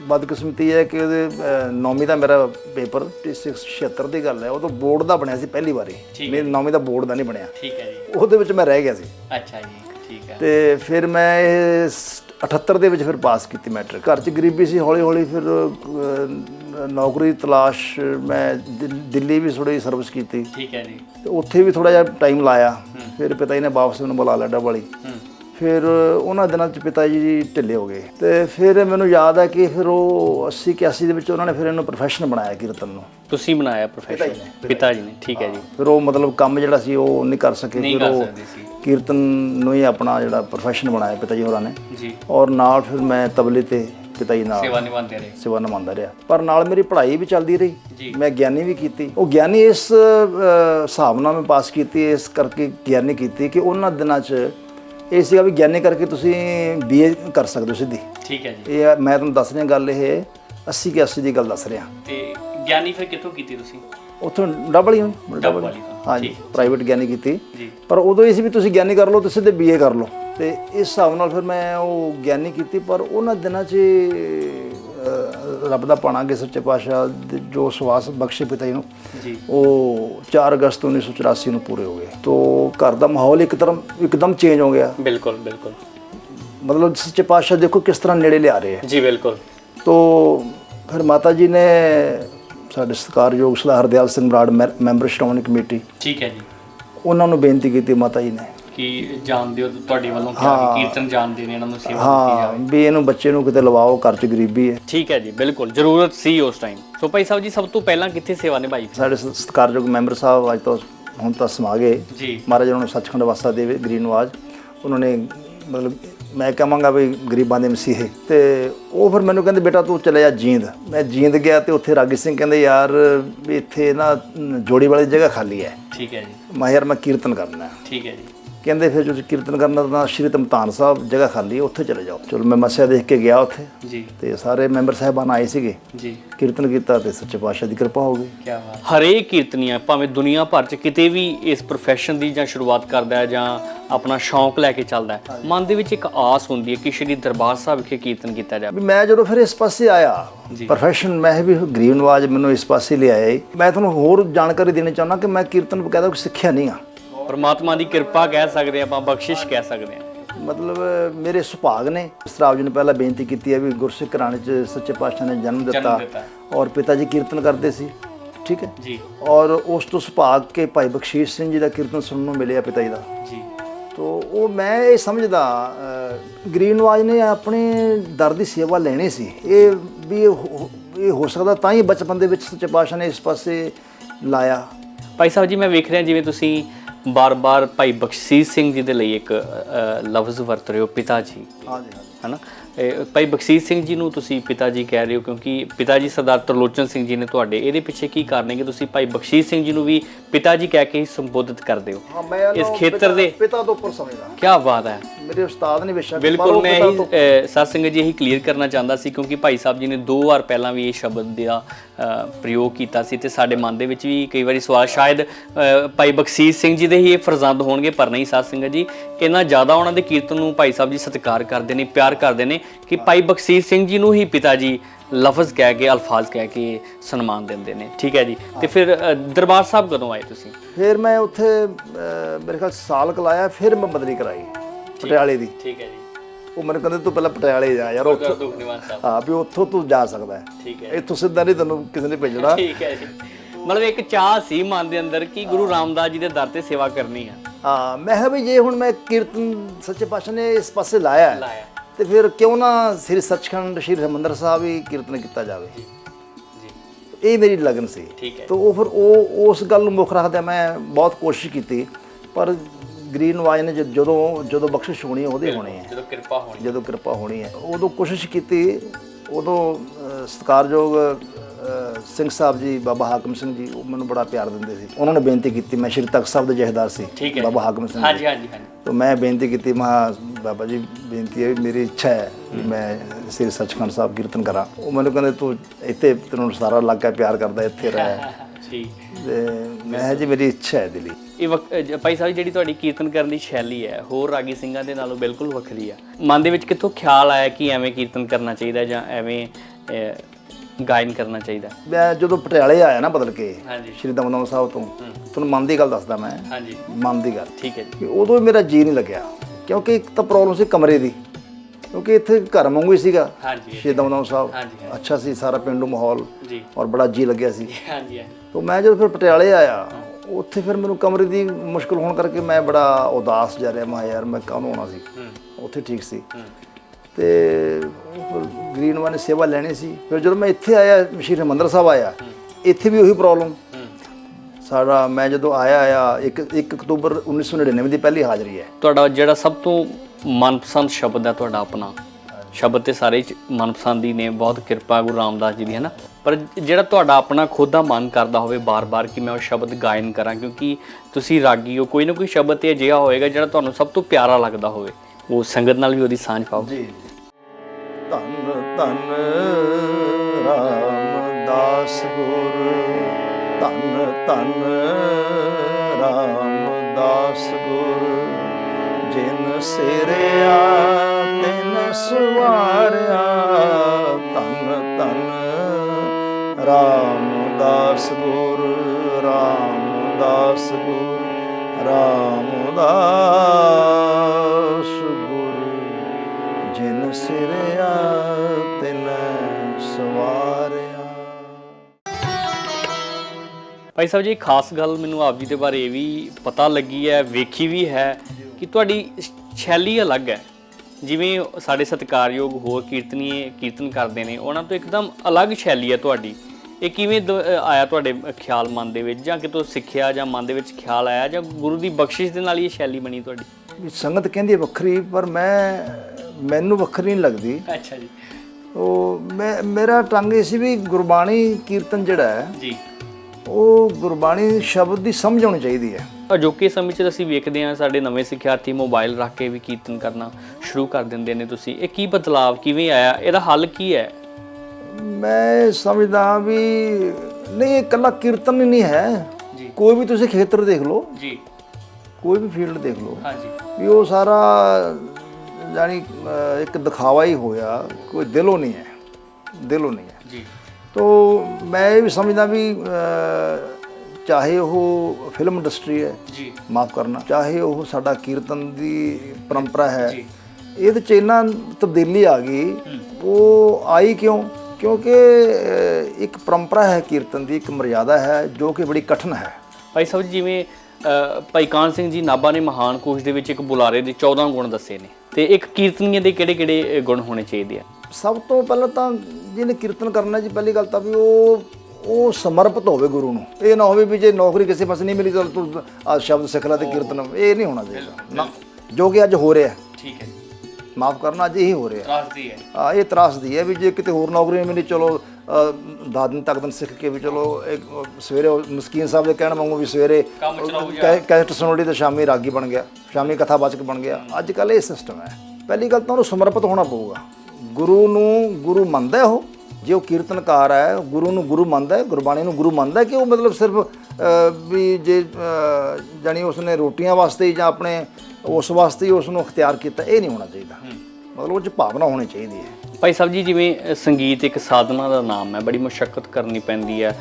ਬਦਕਿਸਮਤੀ ਹੈ ਕਿ ਉਹਦੇ ਨੌਵੀਂ ਦਾ ਮੇਰਾ ਪੇਪਰ 76 ਦੀ ਗੱਲ ਹੈ। ਉਹ ਤਾਂ ਬੋਰਡ ਦਾ ਬਣਿਆ ਸੀ ਪਹਿਲੀ ਵਾਰੀ। ਮੇਰੇ ਨੌਵੀਂ ਦਾ ਬੋਰਡ ਦਾ ਨਹੀਂ ਬਣਿਆ।
ਠੀਕ ਹੈ ਜੀ।
ਉਹਦੇ ਵਿੱਚ ਮੈਂ ਰਹਿ ਗਿਆ ਸੀ।
ਅੱਛਾ ਜੀ ਠੀਕ ਹੈ।
ਤੇ ਫਿਰ ਮੈਂ ਇਹ 78 ਦੇ ਵਿੱਚ ਫਿਰ ਪਾਸ ਕੀਤੀ ਮੈਟ੍ਰਿਕ। ਘਰ 'ਚ ਗਰੀਬੀ ਸੀ ਹੌਲੀ ਹੌਲੀ ਫਿਰ ਨੌਕਰੀ ਤਲਾਸ਼ ਮੈਂ ਦਿਲ- ਵੀ ਥੋੜੀ ਸਰਵਿਸ ਕੀਤੀ।
ਠੀਕ ਹੈ ਜੀ।
ਤੇ ਉੱਥੇ ਵੀ ਥੋੜਾ ਜਿਹਾ ਟਾਈਮ ਲਾਇਆ। ਫਿਰ ਪਿਤਾ ਜੀ ਨੇ ਵਾਪਸ ਮੈਨੂੰ ਬੁਲਾ ਲਿਆ ਡੱਬ ਵਾਲੀ
ਹੂੰ।
ਫਿਰ ਉਹਨਾਂ ਦਿਨਾਂ 'ਚ ਪਿਤਾ ਜੀ ਢਿੱਲੇ ਹੋ ਗਏ। ਤੇ ਫਿਰ ਮੈਨੂੰ ਯਾਦ ਹੈ ਕਿ ਫਿਰ ਉਹ 80 81 ਦੇ ਵਿੱਚ ਉਹਨਾਂ ਨੇ ਫਿਰ ਇਹਨੂੰ ਪ੍ਰੋਫੈਸ਼ਨ ਬਣਾਇਆ ਕੀਰਤਨ ਨੂੰ।
ਤੁਸੀਂ ਬਣਾਇਆ ਪ੍ਰੋਫੈਸ਼ਨ ਪਿਤਾ ਜੀ ਨੇ। ਠੀਕ ਹੈ ਜੀ।
ਫਿਰ ਉਹ ਮਤਲਬ ਕੰਮ ਜਿਹੜਾ ਸੀ ਉਹ ਨਹੀਂ ਕਰ ਸਕੇ ਫਿਰ ਉਹ ਕੀਰਤਨ ਨੂੰ ਹੀ ਆਪਣਾ ਜਿਹੜਾ ਪ੍ਰੋਫੈਸ਼ਨ ਬਣਾਇਆ ਪਿਤਾ ਜੀ ਹੋਰਾਂ ਨੇ।
ਜੀ।
ਔਰ ਨਾਲ ਫਿਰ ਮੈਂ ਤਬਲੇ ਤੇ ਪਿਤਾ ਜੀ ਨਾਲ
ਸੇਵਾ ਨਿਭਾਉਂਦੇ ਰਹੇ।
ਸੇਵਾ ਨਿਭਾਉਂਦਾ ਰਿਹਾ। ਪਰ ਨਾਲ ਮੇਰੀ ਪੜ੍ਹਾਈ ਵੀ ਚੱਲਦੀ। ਰਹੀ। ਮੈਂ ਗਿਆਨੀ ਵੀ ਕੀਤੀ। ਉਹ ਗਿਆਨੀ ਇਸ ਹਿਸਾਬ ਨਾਲ ਮੈਂ ਪਾਸ ਕੀਤੀ ਇਸ ਕਰਕੇ ਗਿਆਨੀ ਕੀਤੀ ਕਿ ਉਹਨਾਂ ਦਿਨਾਂ 'ਚ ਇਹ ਸੀਗਾ ਵੀ ਗਿਆਨੀ ਕਰਕੇ ਤੁਸੀਂ ਬੀਏ ਕਰ ਸਕਦੇ ਹੋ ਸਿੱਧੀ।
ਠੀਕ ਹੈ ਜੀ।
ਇਹ ਆ- ਮੈਂ ਤੁਹਾਨੂੰ ਦੱਸ ਰਿਹਾ ਗੱਲ ਇਹ 80 ਕਿ 80 ਦੀ ਗੱਲ ਦੱਸ ਰਿਹਾ।
ਤੇ ਗਿਆਨੀ ਫਿਰ ਕਿੱਥੋਂ ਕੀਤੀ ਤੁਸੀਂ?
ਉੱਥੋਂ ਡਬਲ ਹੀ ਹੋਈ
ਡੱਬ ਵਾਲੀ। ਤੋਂ
ਹਾਂਜੀ ਪ੍ਰਾਈਵੇਟ ਗਿਆਨੀ ਕੀਤੀ।
ਜੀ।
ਪਰ ਉਦੋਂ ਇਹ ਸੀ ਵੀ ਤੁਸੀਂ ਗਿਆਨੀ ਕਰ ਲਓ ਤੇ ਸਿੱਧੇ ਬੀਏ ਕਰ ਲਓ। ਤੇ ਇਸ ਹਿਸਾਬ ਨਾਲ ਫਿਰ ਮੈਂ ਉਹ ਗਿਆਨੀ ਕੀਤੀ ਪਰ ਉਹਨਾਂ ਦਿਨਾਂ 'ਚ ਰੱਬ ਦਾ ਪਾਣਾ ਕਿ ਸੱਚੇ ਪਾਤਸ਼ਾਹ ਦੇ ਜੋ ਸਵਾਸ ਬਖਸ਼ੇ ਪਿਤਾ ਜੀ ਨੂੰ
ਜੀ।
ਉਹ 4 ਅਗਸਤ 1984 ਨੂੰ ਪੂਰੇ ਹੋ ਗਏ। ਤੋਂ ਘਰ ਦਾ ਮਾਹੌਲ ਇੱਕ ਤਰ੍ਹਾਂ ਇੱਕਦਮ ਚੇਂਜ ਹੋ ਗਿਆ।
ਬਿਲਕੁਲ ਬਿਲਕੁਲ।
ਮਤਲਬ ਸੱਚੇ ਪਾਤਸ਼ਾਹ ਦੇਖੋ ਕਿਸ ਤਰ੍ਹਾਂ ਨੇੜੇ ਲਿਆ ਰਹੇ ਹੈ।
ਜੀ ਬਿਲਕੁਲ।
ਤੋ ਫਿਰ ਮਾਤਾ ਜੀ ਨੇ ਸਾਡੇ ਸਤਿਕਾਰਯੋਗ ਸਰਦਾਰ ਹਰਦਿਆਲ ਸਿੰਘ ਬਰਾੜ ਮੈਂਬਰ ਸ਼੍ਰੋਮਣੀ ਕਮੇਟੀ
ਠੀਕ ਹੈ ਜੀ।
ਉਹਨਾਂ ਨੂੰ ਬੇਨਤੀ ਕੀਤੀ ਮਾਤਾ ਜੀ ਨੇ।
ਕਿ ਜਾਣਦੇ ਹੋ ਤੁਹਾਡੇ ਵੱਲੋਂ ਕਿਹਾ ਕਿ ਕੀਰਤਨ ਜਾਣਦੇ ਨੇ ਇਹਨਾਂ ਨੂੰ ਸੇਵਾ ਦਿੱਤੀ
ਹਾਂ
ਜਾਵੇ।
ਵੀ ਇਹਨੂੰ ਬੱਚੇ ਨੂੰ ਕਿਤੇ ਲਵਾਓ ਘਰ 'ਚ ਗਰੀਬੀ ਹੈ।
ਠੀਕ ਹੈ ਜੀ ਬਿਲਕੁਲ ਜ਼ਰੂਰਤ ਸੀ ਉਸ ਟਾਈਮ ਸੋ ਭਾਈ ਸਾਹਿਬ ਜੀ ਸਭ ਤੋਂ ਪਹਿਲਾਂ ਕਿੱਥੇ ਸੇਵਾ ਨਿਭਾਈ?
ਸਾਡੇ ਸ- ਸਤਿਕਾਰਯੋਗ ਮੈਂਬਰ ਸਾਹਿਬ ਅੱਜ ਤੋਂ ਹੁਣ ਤਾਂ ਸਮਾ ਗਏ।
ਜੀ।
ਮਹਾਰਾਜ ਉਹਨਾਂ ਨੂੰ ਸੱਚਖੰਡ ਵਾਸਾ ਦੇਵੇ ਗ੍ਰੀਨਵਾਜ ਉਹਨਾਂ ਨੇ ਮਤਲਬ ਮੈਂ ਕਹਾਂਗਾ ਵੀ ਗਰੀਬਾਂ ਦੇ ਮਸੀਹੇ। ਤੇ ਉਹ ਫਿਰ ਮੈਨੂੰ ਕਹਿੰਦੇ ਬੇਟਾ ਤੂੰ ਚਲੇ ਜਾ ਜੀਂਦ। ਮੈਂ ਜੀਂਦ ਗਿਆ ਤੇ ਉੱਥੇ ਰਾਗੀ ਸਿੰਘ ਕਹਿੰਦੇ ਯਾਰ ਵੀ ਇੱਥੇ ਨਾ ਜੋੜੀ ਵਾਲੀ ਜਗ੍ਹਾ ਖਾਲੀ ਹੈ।
ਠੀਕ ਹੈ ਜੀ।
ਮੈਂ ਯਾਰ ਮੈਂ ਕੀਰਤਨ ਕਰਨਾ ਹੈ।
ਠੀਕ ਹੈ ਜੀ।
ਕਹਿੰਦੇ ਫਿਰ ਜੋ ਕੀਰਤਨ ਕਰਨਾ ਤਾਂ ਸ਼੍ਰੀ ਤਮਤਾਨ ਸਾਹਿਬ ਜਗ੍ਹਾ ਖਾਲੀ ਹੈ ਉੱਥੇ ਚਲੇ ਜਾਓ। ਚਲੋ ਮੈਂ ਮੱਸਿਆ ਦੇਖ ਕੇ ਗਿਆ ਉੱਥੇ।
ਜੀ।
ਤੇ ਸਾਰੇ ਮੈਂਬਰ ਸਾਹਿਬਾਨ ਆਏ ਸੀਗੇ।
ਜੀ।
ਕੀਰਤਨ ਕੀਤਾ ਤੇ ਸੱਚੇ ਪਾਤਸ਼ਾਹ ਦੀ ਕਿਰਪਾ ਹੋ ਗਈ।
ਕੀ ਬਾਤ। ਹਰੇਕ ਕੀਰਤਨੀਆ ਭਾਵੇਂ ਦੁਨੀਆ ਭਰ ਚ ਕਿਤੇ ਵੀ ਇਸ profession ਦੀ ਜਾਂ ਸ਼ੁਰੂਆਤ ਕਰਦਾ ਹੈ ਜਾਂ ਆਪਣਾ ਸ਼ੌਂਕ ਲੈ ਕੇ ਚੱਲਦਾ ਹੈ ਮਨ ਦੇ ਵਿੱਚ ਇੱਕ ਆਸ ਹੁੰਦੀ ਹੈ ਕਿ ਸ਼੍ਰੀ ਦਰਬਾਰ ਸਾਹਿਬ ਵਿਖੇ ਕੀਰਤਨ ਕੀਤਾ ਜਾਵੇ।
ਵੀ ਮੈਂ ਜਦੋਂ ਫਿਰ ਇਸ ਪਾਸੇ ਆਇਆ ਪ੍ਰੋਫੈਸ਼ਨ ਮੈਂ ਵੀ ਗਰੀਬ ਨਵਾਜ ਮੈਨੂੰ ਇਸ ਪਾਸੇ ਲਿਆਇਆ। ਮੈਂ ਤੁਹਾਨੂੰ ਹੋਰ ਜਾਣਕਾਰੀ ਦੇਣੀ ਚਾਹੁੰਦਾ ਕਿ ਮੈਂ ਕੀਰਤਨ ਬਕਾਇਦਾ ਕੋਈ ਸਿੱਖਿਆ ਨਹੀਂ ਆ
ਪਰਮਾਤਮਾ ਦੀ ਕਿਰਪਾ ਕਹਿ ਸਕਦੇ ਆਪਾਂ ਬਖਸ਼ਿਸ਼ ਕਹਿ ਸਕਦੇ ਹਾਂ।
ਮਤਲਬ ਮੇਰੇ ਸੁਭਾਗ ਨੇ ਸਰਾਜ ਜੀ ਨੇ ਪਹਿਲਾਂ ਬੇਨਤੀ ਕੀਤੀ ਹੈ ਵੀ ਗੁਰਸਿੱਖ ਘਰਾਣੇ 'ਚ ਸੱਚੇ ਪਾਤਸ਼ਾਹ ਨੇ ਜਨਮ ਦਿੱਤਾ। ਔਰ ਪਿਤਾ ਜੀ ਕੀਰਤਨ ਕਰਦੇ ਸੀ ਠੀਕ ਹੈ?
ਜੀ।
ਔਰ ਉਸ ਤੋਂ ਸੁਭਾਗ ਕੇ ਭਾਈ ਬਖਸ਼ੀਸ਼ ਸਿੰਘ ਜੀ ਦਾ ਕੀਰਤਨ ਸੁਣਨ ਨੂੰ ਮਿਲਿਆ ਪਿਤਾ ਜੀ ਦਾ।
ਜੀ।
ਤੋ ਉਹ ਮੈਂ ਇਹ ਸਮਝਦਾ ਅਹ, ਗਰੀਨ ਨਵਾਜ ਨੇ ਆਪਣੇ ਦਰ ਦੀ ਸੇਵਾ ਲੈਣੀ ਸੀ। ਇਹ ਵੀ ਇਹ ਹੋ ਸਕਦਾ ਤਾਂ ਹੀ ਬਚਪਨ ਦੇ ਵਿੱਚ ਸੱਚੇ ਪਾਤਸ਼ਾਹ ਨੇ ਇਸ ਪਾਸੇ ਲਾਇਆ।
ਭਾਈ ਸਾਹਿਬ ਜੀ ਮੈਂ ਵੇਖ ਰਿਹਾ ਜਿਵੇਂ ਤੁਸੀਂ ਬਾਰ-ਬਾਰ ਭਾਈ ਬਖਸ਼ੀਸ਼ ਸਿੰਘ ਜੀ ਦੇ ਲਈ ਇੱਕ ਲਫ਼ਜ਼ ਵਰਤ ਰਹੇ ਹੋ ਪਿਤਾ ਜੀ
ਹਾਂਜੀ
ਹਨਾ? ਭਾਈ ਬਖਸ਼ੀਸ਼ ਸਿੰਘ ਜੀ ਨੂੰ ਤੁਸੀਂ ਪਿਤਾ ਜੀ ਕਹਿ ਰਹੇ ਹੋ ਕਿਉਂਕਿ ਪਿਤਾ ਜੀ ਸਰਦਾਰ ਤਰਲੋਚਨ ਸਿੰਘ ਜੀ ਨੇ ਤੁਹਾਡੇ ਇਹਦੇ ਪਿੱਛੇ ਕੀ ਕਾਰਨ ਹੈ ਕਿ ਤੁਸੀਂ ਭਾਈ ਬਖਸ਼ੀਸ਼ ਸਿੰਘ ਜੀ ਨੂੰ ਵੀ ਪਿਤਾ ਜੀ ਕਹਿ ਕੇ ਹੀ ਸੰਬੋਧਿਤ ਕਰਦੇ ਹੋ?
ਹਾਂ ਮੈਂ
ਇਸ ਖੇਤਰ ਦੇ
ਪਿਤਾ ਤੋਂ ਉੱਪਰ ਸਮਝਦਾ
ਕੀ ਬਾਤ ਹੈ।
ਮੇਰੇ ਉਸਤਾਦ ਨੇ ਬੇਸ਼ੱਕ
ਬਿਲਕੁਲ ਮੈਂ ਸੰਗਤ ਜੀ ਇਹੀ ਕਲੀਅਰ ਕਰਨਾ ਚਾਹੁੰਦਾ ਸੀ ਕਿਉਂਕਿ ਭਾਈ ਸਾਹਿਬ ਜੀ ਨੇ ਦੋ ਵਾਰ ਪਹਿਲਾਂ ਵੀ ਇਹ ਸ਼ਬਦ ਦਾ ਪ੍ਰਯੋਗ ਕੀਤਾ ਸੀ ਤੇ ਸਾਡੇ ਮਨ ਦੇ ਵਿੱਚ ਵੀ ਕਈ ਵਾਰੀ ਸਵਾਲ ਸ਼ਾਇਦ ਭਾਈ ਬਖਸ਼ੀਸ਼ ਸਿੰਘ ਜੀ ਦੇ ਹੀ ਇਹ ਫਰਜ਼ੰਦ ਹੋਣਗੇ ਪਰ ਨਹੀਂ ਸਾਧ ਸੰਗਤ ਜੀ। ਇੰਨਾ ਜ਼ਿਆਦਾ ਉਹਨਾਂ ਦੇ ਕੀਰਤਨ ਨੂੰ ਭਾਈ ਸਾਹਿਬ ਜੀ ਸਤਿਕਾਰ ਕਰਦੇ ਨੇ ਪਿਆਰ ਕਰਦੇ ਨੇ ਕਿ ਭਾਈ ਬਖਸ਼ੀਸ਼ ਸਿੰਘ ਜੀ ਨੂੰ ਹੀ ਪਿਤਾ ਜੀ ਲਫ਼ਜ਼ ਕਹਿ ਕੇ ਅਲਫਾਜ਼ ਕਹਿ ਕੇ ਸਨਮਾਨ ਦਿੰਦੇ ਨੇ। ਠੀਕ ਹੈ ਜੀ। ਤੇ ਫਿਰ ਦਰਬਾਰ ਸਾਹਿਬ ਕਦੋਂ ਆਏ ਤੁਸੀਂ?
ਫਿਰ ਮੈਂ ਉੱਥੇ ਮੇਰੇ ਖਿਆਲ ਸਾਲ ਕਲਾਇਆ ਫਿਰ ਮੈਂ ਬਦਲੀ ਕਰਾਈ ਪਟਿਆਲੇ ਦੀ।
ਠੀਕ ਹੈ ਜੀ।
ਉਹ ਮੈਨੂੰ ਕਹਿੰਦੇ ਤੂੰ ਪਹਿਲਾਂ ਪਟਿਆਲੇ ਜਾ ਯਾਰ ਉੱਥੋਂ
ਸਾਹਿਬ।
ਹਾਂ ਵੀ ਉੱਥੋਂ ਤੂੰ ਜਾ ਸਕਦਾ ਹੈ।
ਠੀਕ ਹੈ।
ਇੱਥੋਂ ਸਿੱਧਾ ਨਹੀਂ ਤੈਨੂੰ ਕਿਸੇ ਨੇ ਭੇਜਣਾ।
ਠੀਕ ਹੈ ਜੀ। ਮਤਲਬ ਇੱਕ ਚਾਹ ਸੀ ਮਨ ਦੇ ਅੰਦਰ ਕਿ ਗੁਰੂ ਰਾਮਦਾਸ ਜੀ ਦੇ ਦਰ ਤੇ ਸੇਵਾ ਕਰਨੀ ਆ।
ਹਾਂ ਮੈਂ ਕਿਹਾ ਵੀ ਜੇ ਹੁਣ ਮੈਂ ਕੀਰਤਨ ਸੱਚੇ ਪਾਤਸ਼ਾਹ ਨੇ ਇਸ ਪਾਸੇ ਲਾਇਆ ਹੈ,
ਲਾਇਆ।
ਤੇ ਫਿਰ ਕਿਉਂ ਨਾ ਸ੍ਰੀ ਸੱਚਖੰਡ ਸ੍ਰੀ ਹਰਿਮੰਦਰ ਸਾਹਿਬ ਹੀ ਕੀਰਤਨ ਕੀਤਾ ਜਾਵੇ।
ਜੀ।
ਇਹ ਮੇਰੀ ਲਗਨ ਸੀ।
ਠੀਕ ਹੈ।
ਤਾਂ ਉਹ ਫਿਰ ਉਹ ਉਸ ਗੱਲ ਨੂੰ ਮੁੱਖ ਰੱਖਦਿਆਂ ਮੈਂ ਬਹੁਤ ਕੋਸ਼ਿਸ਼ ਕੀਤੀ ਪਰ ਗ੍ਰੀਨ ਵਾਜ ਨੇ ਜਦ- ਜਦੋਂ ਜਦੋਂ ਬਖਸ਼ਿਸ਼ ਹੋਣੀ ਉਹਦੇ ਹੋਣੀ ਹੈ।
ਜਦੋਂ ਕਿਰਪਾ ਹੋਣੀ।
ਜਦੋਂ ਕਿਰਪਾ ਹੋਣੀ ਹੈ। ਉਦੋਂ ਕੋਸ਼ਿਸ਼ ਕੀਤੀ ਉਦੋਂ ਅਹ, ਸਤਿਕਾਰਯੋਗ ਸਿੰਘ ਸਾਹਿਬ ਜੀ ਬਾਬਾ ਹਾਕਮ ਸਿੰਘ ਜੀ ਉਹ ਮੈਨੂੰ ਬੜਾ ਪਿਆਰ ਦਿੰਦੇ ਸੀ। ਉਹਨਾਂ ਨੇ ਬੇਨਤੀ ਕੀਤੀ ਮੈਂ ਸ਼੍ਰੀ ਤਖਤ ਸਾਹਿਬ ਦੇ ਜਹੇਦਾਰ ਸੀ
ਠੀਕ ਹੈ
ਬਾਬਾ ਹਾਕਮ ਸਿੰਘ ਜੀ।
ਹਾਂਜੀ ਹਾਂਜੀ ਹਾਂਜੀ।
ਤਾਂ ਮੈਂ ਬੇਨਤੀ ਕੀਤੀ ਮਹਾ ਬਾਬਾ ਜੀ ਬੇਨਤੀ ਹੈ ਵੀ ਮੇਰੀ ਇੱਛਾ ਹੈ। ਮੈਂ ਸ੍ਰੀ ਸੱਚਖੰਡ ਸਾਹਿਬ ਕੀਰਤਨ ਕਰਾਂ। ਉਹ ਮੈਨੂੰ ਕਹਿੰਦੇ ਤੂੰ ਇੱਥੇ ਤੈਨੂੰ ਸਾਰਾ ਇਲਾਕਾ ਪਿਆਰ ਕਰਦਾ ਇੱਥੇ ਰਹਿ।
ਠੀਕ।
ਤੇ ਮੈਂ ਕਿਹਾ ਜੀ ਮੇਰੀ ਇੱਛਾ ਹੈ ਦਿਲੀ।
ਇਹ ਵਕ- ਭਾਈ ਸਾਹਿਬ ਜਿਹੜੀ ਤੁਹਾਡੀ ਕੀਰਤਨ ਕਰਨ ਦੀ ਸ਼ੈਲੀ ਹੈ ਹੋਰ ਰਾਗੀ ਸਿੰਘਾਂ ਦੇ ਨਾਲੋਂ ਬਿਲਕੁਲ ਵੱਖਰੀ ਆ। ਮਨ ਦੇ ਵਿੱਚ ਕਿੱਥੋਂ ਖਿਆਲ ਆਇਆ ਕਿ ਐਵੇਂ ਕੀਰਤਨ ਕਰਨਾ ਚਾਹੀਦਾ ਜਾਂ ਐਵੇਂ ਗਾਇਨ ਕਰਨਾ ਚਾਹੀਦਾ?
ਮੈਂ ਜਦੋਂ ਪਟਿਆਲੇ ਆਇਆ ਨਾ ਬਦਲ ਕੇ
ਹਾਂਜੀ।
ਸ਼੍ਰੀ ਦਮਦਮਾ ਸਾਹਿਬ ਤੋਂ ਤੁਹਾਨੂੰ ਮਨ ਦੀ ਗੱਲ ਦੱਸਦਾ ਮੈਂ।
ਹਾਂਜੀ।
ਮਨ ਦੀ ਗੱਲ।
ਠੀਕ ਹੈ ਜੀ।
ਕਿ ਉਦੋਂ ਹੀ ਮੇਰਾ ਜੀ ਨਹੀਂ ਲੱਗਿਆ ਕਿਉਂਕਿ ਇੱਕ ਤਾਂ ਪ੍ਰੋਬਲਮ ਸੀ ਕਮਰੇ ਦੀ ਕਿਉਂਕਿ ਇੱਥੇ ਘਰ ਵਾਂਗੂ ਹੀ ਸੀਗਾ
ਹਾਂਜੀ
ਸ਼੍ਰੀ ਦਮਦਮਾ ਸਾਹਿਬ।
ਹਾਂਜੀ
ਅੱਛਾ ਸੀ ਸਾਰਾ ਪਿੰਡੂ ਮਾਹੌਲ
ਜੀ।
ਔਰ ਬੜਾ ਜੀ ਲੱਗਿਆ ਸੀ।
ਹਾਂਜੀ ਹਾਂਜੀ।
ਤਾਂ ਮੈਂ ਜਦੋਂ ਫਿਰ ਪਟਿਆਲੇ ਆਇਆ ਉੱਥੇ ਫਿਰ ਮੈਨੂੰ ਕਮਰੇ ਦੀ ਮੁਸ਼ਕਲ ਹੋਣ ਕਰਕੇ ਮੈਂ ਬੜਾ ਉਦਾਸ ਜਾ ਰਿਹਾ। ਮੈਂ ਯਾਰ ਮੈਂ ਕਾਹਨੂੰ ਆਉਣਾ ਸੀ? ਉੱਥੇ ਠੀਕ ਸੀ। ਤੇ ਗ੍ਰੀਨ ਵਾਨ ਨੇ ਸੇਵਾ ਲੈਣੀ ਸੀ। ਫਿਰ ਜਦੋਂ ਮੈਂ ਇੱਥੇ ਆਇਆ ਸ਼੍ਰੀ ਹਰਿਮੰਦਰ ਸਾਹਿਬ ਆਇਆ ਇੱਥੇ ਵੀ ਉਹੀ ਪ੍ਰੋਬਲਮ ਸਾਡਾ ਮੈਂ ਜਦੋਂ ਆਇਆ ਆਇਆ 1 1 ਅਕਤੂਬਰ 1999 ਦੀ ਪਹਿਲੀ ਹਾਜ਼ਰੀ ਹੈ।
ਤੁਹਾਡਾ ਜਿਹੜਾ ਸਭ ਤੋਂ ਮਨਪਸੰਦ ਸ਼ਬਦ ਹੈ ਤੁਹਾਡਾ ਆਪਣਾ। ਸ਼ਬਦ ਤੇ ਸਾਰੇ ਚ ਮਨਪਸੰਦ ਹੀ ਨੇ, ਬਹੁਤ ਕਿਰਪਾ ਗੁਰੂ ਰਾਮਦਾਸ ਜੀ ਦੀ ਹੈ ਨਾ ਪਰ ਜਿਹੜਾ ਤੁਹਾਡਾ ਆਪਣਾ ਖੁਦ ਦਾ ਮਨ ਕਰਦਾ ਹੋਵੇ ਬਾਰ-ਬਾਰ ਕਿ ਮੈਂ ਉਹ ਸ਼ਬਦ ਗਾਇਨ ਕਰਾਂ, ਕਿਉਂਕਿ ਤੁਸੀਂ ਰਾਗੀ ਹੋ ਕੋਈ ਨਾ ਕੋਈ ਸ਼ਬਦ ਤੇ ਅਜਿਹਾ ਹੋਏਗਾ ਜਿਹੜਾ ਤੁਹਾਨੂੰ ਸਭ ਤੋਂ ਪਿਆਰਾ ਲੱਗਦਾ ਹੋਵੇ। ਉਹ ਸੰਗਤ ਨਾਲ ਵੀ ਉਹਦੀ ਸਾਂਝ ਪਾਓ।
ਜੀ। ਧੰਨ ਧੰਨ ਰਾਮਦਾਸ ਗੁਰ। ਧੰਨ ਧੰਨ ਰਾਮਦਾਸ ਗੁਰ। ਜਿਨ ਸਿਰਿਆ ਤਿਨ ਸਵਾਰਿਆ, ਧੰਨ ਧੰਨ। ਰਾਮਦਾਸ ਗੁਰ ਰਾਮਦਾਸ ਗੁਰ ਰਾਮਦਾਸ ਗੁਰ। ਜਿਨ ਸਿਰਿਆ, ਤਿਨ ਸਵਾਰਿਆ।
ਭਾਈ ਸਾਹਿਬ ਜੀ, ਖਾਸ ਗੱਲ ਮੈਨੂੰ ਆਪ ਜੀ ਦੇ ਬਾਰੇ ਇਹ ਵੀ ਪਤਾ ਲੱਗੀ ਹੈ, ਵੇਖੀ ਵੀ ਹੈ ਕਿ ਤੁਹਾਡੀ ਸ਼ੈਲੀ ਅਲੱਗ ਹੈ। ਜਿਵੇਂ ਸਾਡੇ ਸਤਿਕਾਰਯੋਗ ਹੋਰ ਕੀਰਤਨੀਏ ਕੀਰਤਨ ਕਰਦੇ ਨੇ ਉਹਨਾਂ ਤੋਂ ਇੱਕਦਮ ਅਲੱਗ ਸ਼ੈਲੀ ਹੈ ਤੁਹਾਡੀ। ਇਹ ਕਿਵੇਂ ਆਇਆ ਤੁਹਾਡੇ ਖਿਆਲ ਮਨ ਦੇ ਵਿੱਚ? ਜਾਂ ਕਿਤੋਂ ਸਿੱਖਿਆ ਜਾਂ ਮਨ ਦੇ ਵਿੱਚ ਖਿਆਲ ਆਇਆ? ਜਾਂ ਗੁਰੂ ਦੀ ਬਖਸ਼ਿਸ਼ ਦੇ ਨਾਲ ਹੀ ਇਹ ਸ਼ੈਲੀ ਬਣੀ ਤੁਹਾਡੀ?
ਸੰਗਤ ਕਹਿੰਦੀ ਵੱਖਰੀ ਪਰ ਮੈਂ ਮੈਨੂੰ ਵੱਖਰੀ ਨਹੀਂ ਲੱਗਦੀ।
ਅੱਛਾ ਜੀ।
ਉਹ ਮੈਂ ਮੇਰਾ ਟੰਗ ਇਹ ਸੀ ਵੀ ਗੁਰਬਾਣੀ ਕੀਰਤਨ ਜਿਹੜਾ ਹੈ
ਜੀ।
ਉਹ ਗੁਰਬਾਣੀ ਸ਼ਬਦ ਦੀ ਸਮਝ ਆਉਣੀ ਚਾਹੀਦੀ ਹੈ।
ਅਜੋਕੇ ਸਮੇਂ 'ਚ ਅਸੀਂ ਵੇਖਦੇ ਹਾਂ ਸਾਡੇ ਨਵੇਂ ਸਿੱਖਿਆਰਥੀ ਮੋਬਾਈਲ ਰੱਖ ਕੇ ਵੀ ਕੀਰਤਨ ਕਰਨਾ ਸ਼ੁਰੂ ਕਰ ਦਿੰਦੇ ਨੇ ਤੁਸੀਂ। ਇਹ ਕੀ ਬਦਲਾਵ ਕਿਵੇਂ ਆਇਆ? ਇਹਦਾ ਹੱਲ ਕੀ ਹੈ?
ਮੈਂ ਸਮਝਦਾ ਵੀ ਨਹੀਂ ਇਹ ਇਕੱਲਾ ਕੀਰਤਨ ਹੀ ਨਹੀਂ ਹੈ।
ਜੀ।
ਕੋਈ ਵੀ ਤੁਸੀਂ ਖੇਤਰ ਦੇਖ ਲਓ।
ਜੀ।
ਕੋਈ ਵੀ ਫੀਲਡ ਦੇਖ ਲਓ।
ਹਾਂਜੀ
ਵੀ ਉਹ ਸਾਰਾ ਜਾਨੀ ਅਹ, ਇੱਕ ਦਿਖਾਵਾ ਹੀ ਹੋਇਆ। ਕੋਈ ਦਿਲੋਂ ਨਹੀਂ ਹੈ। ਦਿਲੋਂ ਨਹੀਂ ਹੈ।
ਜੀ।
ਤੋ ਮੈਂ ਇਹ ਵੀ ਸਮਝਦਾ ਵੀ ਚਾਹੇ ਉਹ ਫਿਲਮ ਇੰਡਸਟਰੀ ਹੈ
ਜੀ।
ਮਾਫ ਕਰਨਾ ਚਾਹੇ ਉਹ ਸਾਡਾ ਕੀਰਤਨ ਦੀ ਪਰੰਪਰਾ ਹੈ
ਜੀ।
ਇਹਦੇ ਚ ਇੰਨਾ ਤਬਦੀਲੀ ਆ ਗਈ। ਉਹ ਆਈ ਕਿਉਂ? ਕਿਉਂਕਿ ਇੱਕ ਪਰੰਪਰਾ ਹੈ ਕੀਰਤਨ ਦੀ ਇੱਕ ਮਰਿਆਦਾ ਹੈ ਜੋ ਕਿ ਬੜੀ ਕਠਿਨ ਹੈ।
ਭਾਈ ਸਾਹਿਬ ਜੀ, ਜਿਵੇਂ ਭਾਈ ਕਾਨ ਸਿੰਘ ਜੀ ਨਾਭਾ ਨੇ ਮਹਾਨ ਕੋਸ਼ ਦੇ ਵਿੱਚ ਇੱਕ ਬੁਲਾਰੇ ਦੇ 14 ਗੁਣ ਦੱਸੇ ਨੇ। ਤੇ ਇੱਕ ਕੀਰਤਨੀਏ ਦੇ ਕਿਹੜੇ-ਕਿਹੜੇ ਗੁਣ ਹੋਣੇ ਚਾਹੀਦੇ ਆ?
ਸਭ ਤੋਂ ਪਹਿਲਾਂ ਤਾਂ ਜਿਹਨੇ ਕੀਰਤਨ ਕਰਨਾ ਜੀ ਪਹਿਲੀ ਗੱਲ ਤਾਂ ਵੀ ਉਹ ਉਹ ਸਮਰਪਿਤ ਹੋਵੇ ਗੁਰੂ ਨੂੰ। ਇਹ ਨਾ ਹੋਵੇ ਵੀ ਜੇ ਨੌਕਰੀ ਕਿਸੇ ਪਾਸੇ ਨਹੀਂ ਮਿਲੀ ਤਾਂ ਤੂੰ ਆ ਸ਼ਬਦ ਸਿੱਖ ਲੈ ਤੇ ਕੀਰਤਨ ਇਹ ਨਹੀਂ ਹੋਣਾ ਚਾਹੀਦਾ। ਨਾ ਜੋ ਕਿ ਅੱਜ ਹੋ ਰਿਹਾ।
ਠੀਕ ਹੈ
ਮਾਫ ਕਰਨਾ ਅੱਜ ਇਹੀ ਹੋ ਰਿਹਾ।
ਰਾਸਦੀ ਹੈ।
ਆ ਇਹ ਤਰਾਸਦੀ ਹੈ ਵੀ ਜੇ ਕਿਤੇ ਹੋਰ ਨੌਕਰੀ ਨਹੀਂ ਮਿਲੀ ਚਲੋ ਅ, ਦਸ ਦਿਨ ਤੱਕ ਦਿਨ ਸਿੱਖ ਕੇ ਵੀ ਚਲੋ ਇੱਕ ਸਵੇਰੇ ਮਸਕੀਨ ਸਾਹਿਬ ਦੇ ਕਹਿਣ ਵਾਂਗੂ ਵੀ ਸਵੇਰੇ ਕੈਸਟ ਸੁਣੋੜੀ ਤੇ ਸ਼ਾਮੀ ਰਾਗੀ ਬਣ ਗਿਆ। ਸ਼ਾਮੀ ਕਥਾ ਵਾਚਕ ਬਣ ਗਿਆ। ਅੱਜ ਕੱਲ ਇਹ ਸਿਸਟਮ ਹੈ। ਪਹਿਲੀ ਗੱਲ ਤਾਂ ਉਹਨੂੰ ਸਮਰਪਿਤ ਹੋਣਾ ਪਊਗਾ। ਗੁਰੂ ਨੂੰ ਗੁਰੂ ਮੰਨਦਾ ਹੈ ਉਹ। ਜੇ ਉਹ ਕੀਰਤਨਕਾਰ ਹੈ ਗੁਰੂ ਨੂੰ ਗੁਰੂ ਮੰਨਦਾ ਹੈ ਗੁਰਬਾਣੀ ਨੂੰ ਗੁਰੂ ਮੰਨਦਾ ਹੈ ਕਿ ਉਹ ਮਤਲਬ ਸਿਰਫ ਵੀ ਜੇ ਜਾਣੀ ਉਸਨੇ ਰੋਟੀਆਂ ਵਾਸਤੇ ਜਾਂ ਆਪਣੇ ਉਸ ਵਾਸਤੇ ਉਸ ਨੂੰ ਅਖਤਿਆਰ ਕੀਤਾ ਇਹ ਨਹੀਂ ਹੋਣਾ ਚਾਹੀਦਾ। ਮਤਲਬ ਉਹ ਚ ਭਾਵਨਾ ਹੋਣੀ ਚਾਹੀਦੀ ਹੈ।
ਭਾਈ ਸਾਹਿਬ ਜੀ ਜਿਵੇਂ ਸੰਗੀਤ ਇੱਕ ਸਾਧਨਾ ਦਾ ਨਾਮ ਹੈ ਬੜੀ ਮੁਸ਼ਕਲ ਕਰਨੀ ਪੈਂਦੀ ਹੈ।